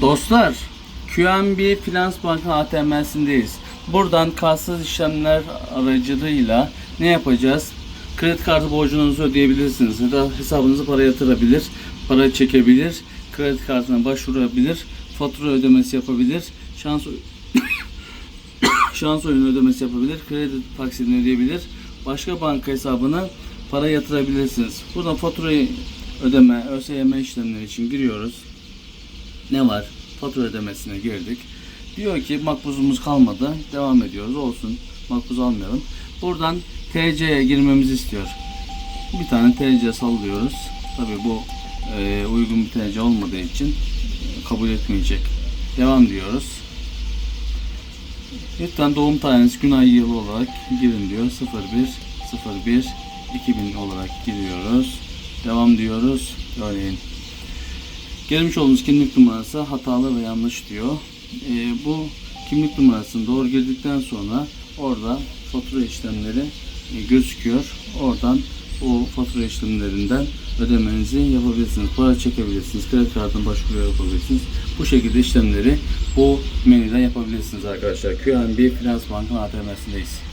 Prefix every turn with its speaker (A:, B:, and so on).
A: Dostlar, QNB Finans Banka ATM'sindeyiz. Buradan kasız işlemler aracılığıyla ne yapacağız? Kredi kartı borcunuzu ödeyebilirsiniz ya da hesabınıza para yatırabilir, para çekebilir, kredi kartına başvurabilir, fatura ödemesi yapabilir, şans şans oyunu ödemesi yapabilir, kredi taksidini ödeyebilir, başka banka hesabına para yatırabilirsiniz. Buradan faturayı ödeme, ÖSYM işlemleri için giriyoruz. Ne var? Fatura ödemesine girdik. Diyor ki makbuzumuz kalmadı. Devam ediyoruz. Olsun. Makbuz almayalım. Buradan TC'ye girmemizi istiyor. Bir tane TC sallıyoruz. Tabi bu e, uygun bir TC olmadığı için kabul etmeyecek. Devam diyoruz. Lütfen doğum tarihiniz gün ay yılı olarak girin diyor. 01 01 2000 olarak giriyoruz. Devam diyoruz. Örneğin Gelmiş olduğunuz kimlik numarası hatalı ve yanlış diyor. Ee, bu kimlik numarasını doğru girdikten sonra orada fatura işlemleri e, gözüküyor. Oradan o fatura işlemlerinden ödemenizi yapabilirsiniz. Para çekebilirsiniz. Kredi kartına başvuru yapabilirsiniz. Bu şekilde işlemleri bu menüden yapabilirsiniz arkadaşlar. QNB Finans Bank'ın ATM'sindeyiz.